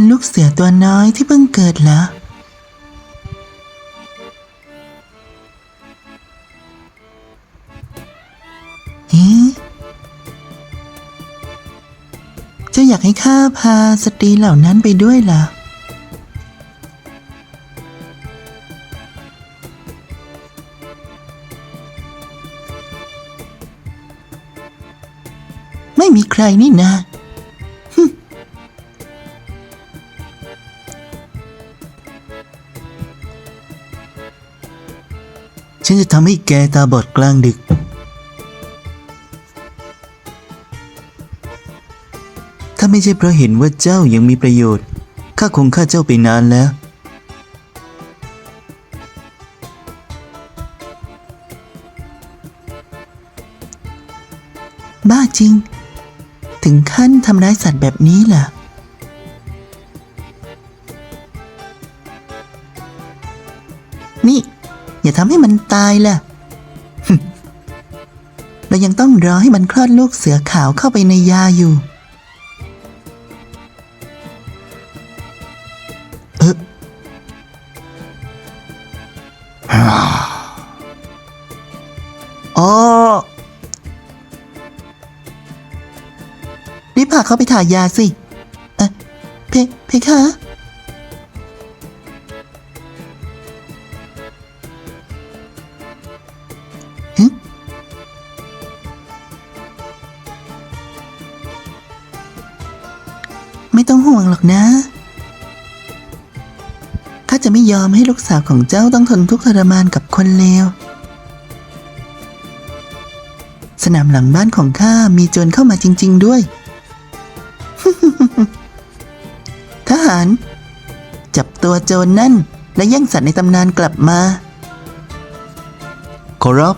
การลูกเสือตัวน้อยที่เพิ่งเกิดเหรอเอ๊ะเจ้าอยากให้ข้าพาสตรีเหล่านั้นไปด้วยเหรอ ไม่มีใครนี่นา ฉันจะทำให้แกตาบอดกลางดึก ถ้าไม่ใช่เพราะเห็นว่าเจ้ายังมีประโยชน์ ข้าคงฆ่าเจ้าไปนานแล้ว บ้าจริง ถึงขั้นทำร้ายสัตว์แบบนี้ล่ะ อย่าทำให้มันตายล่ะ เรายังต้องรอให้มันคลอดลูกเสือขาวเข้าไปในยาอยู่ เอออ๋อรีบพาเขาไปถ่ายยาสิ เอะเพเพคะ ไม่ต้องห่วงหรอกนะ ข้าจะไม่ยอมให้ลูกสาวของเจ้าต้องทนทุกข์ทรมานกับคนเลว สนามหลังบ้านของข้ามีโจรเข้ามาจริง ๆ ด้วย ทหาร จับตัวโจรนั่น และแย่งสัตว์ในตำนานกลับมาขอรับ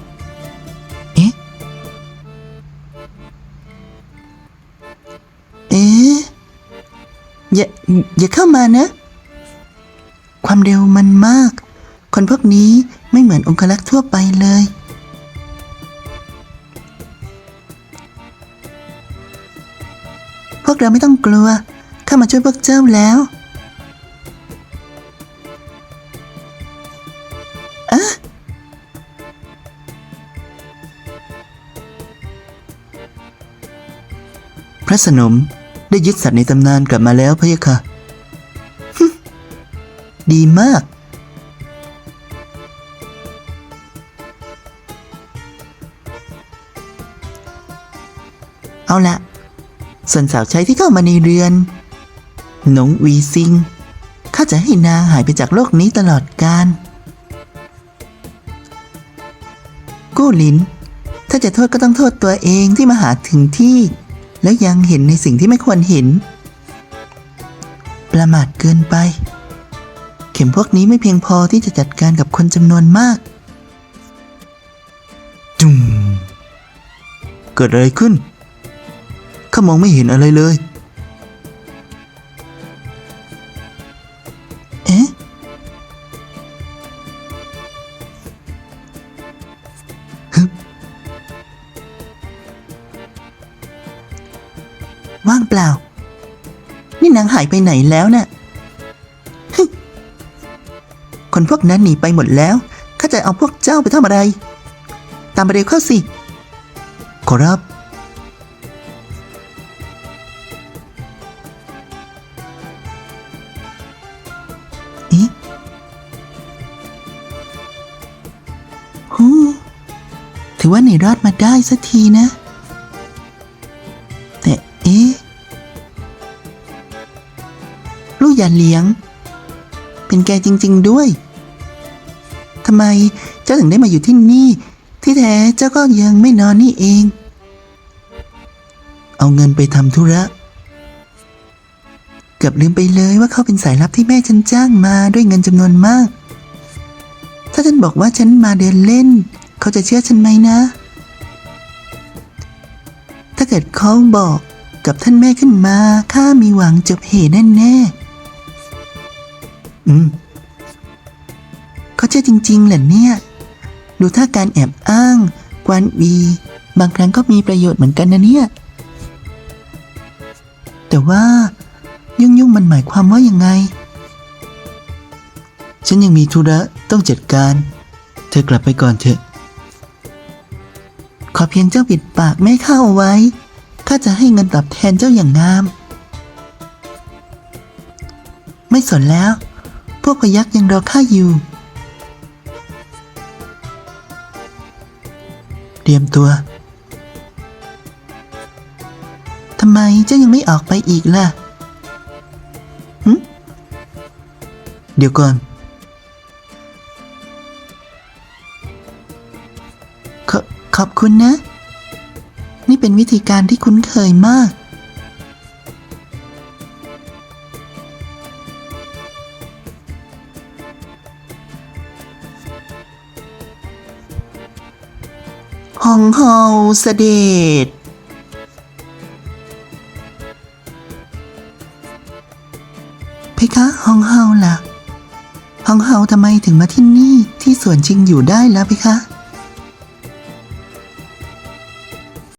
อย่าเข้ามานะ ความเร็วมันมาก คนพวกนี้ไม่เหมือนองคลักษ์ทั่วไปเลย พวกเราไม่ต้องกลัว ข้ามาช่วยพวกเจ้าแล้วพระสนม ได้ยึดสัตว์ในตำนานกลับมาแล้วพะยะค่ะ ดีมาก เอาละส่วนสาวใช้ที่เข้ามาในเรือน หนงวีซิง ข้าจะให้นางหายไปจากโลกนี้ตลอดกาลกู้หลิน ถ้าจะโทษก็ต้องโทษตัวเองที่มาหาถึงที่ แล้วยังเห็นในสิ่งที่ไม่ควรเห็น ประมาทเกินไป เข็มพวกนี้ไม่เพียงพอที่จะจัดการกับคนจำนวนมาก จุ่มเกิดอะไรขึ้นข้ามองไม่เห็นอะไรเลย ว่างเปล่า นี่นางหายไปไหนแล้วน่ะคนพวกนั้นหนีไปหมดแล้วข้าจะเอาพวกเจ้าไปทำอะไร ตามไปเร็วเข้าสิ ขอรับอ๊ะฮู้ถือว่าหนีรอดมาได้สักทีนะ ลูกอย่าเลี้ยง เป็นแกจริง ๆด้วยทำไมเจ้าถึงได้มาอยู่ที่นี่ ที่แท้เจ้าก็ยังไม่นอนนี่เอง เอาเงินไปทำธุระ เกือบลืมไปเลยว่าเขาเป็นสายลับที่แม่ฉันจ้างมาด้วยเงินจำนวนมาก ถ้าฉันบอกว่าฉันมาเดินเล่น เขาจะเชื่อฉันไหมนะ ถ้าเกิดเขาบอกกับท่านแม่ขึ้นมาข้ามีหวังจบเหตุแน่แน่ๆ อืมเขาเชื่อจริงๆเหรอเนี่ย ดูท่าการแอบอ้าง กวนวี บางครั้งก็มีประโยชน์เหมือนกันนะเนี่ย แต่ว่ายุ่งยุ่งๆมันหมายความว่ายังไง ฉันยังมีธุระต้องจัดการ เธอกลับไปก่อนเถอะ ขอเพียงเจ้าปิดปากไม่เข้าเอาไว้ ข้าจะให้เงินตอบแทนเจ้าอย่างงาม ไม่สนแล้ว พวกพยักษ์ยังรอข้าอยู่ เตรียมตัว ทำไมเจ้ายังไม่ออกไปอีกล่ะหึเดี๋ยวก่อน ขอขอบคุณนะ นี่เป็นวิธีการที่คุ้นเคยมาก ห้องเฮาเสด็จเพคะห้องเฮาล่ะห้องเฮาทำไมถึงมาที่นี่ที่สวนชิงอยู่ได้แล้วเพคะ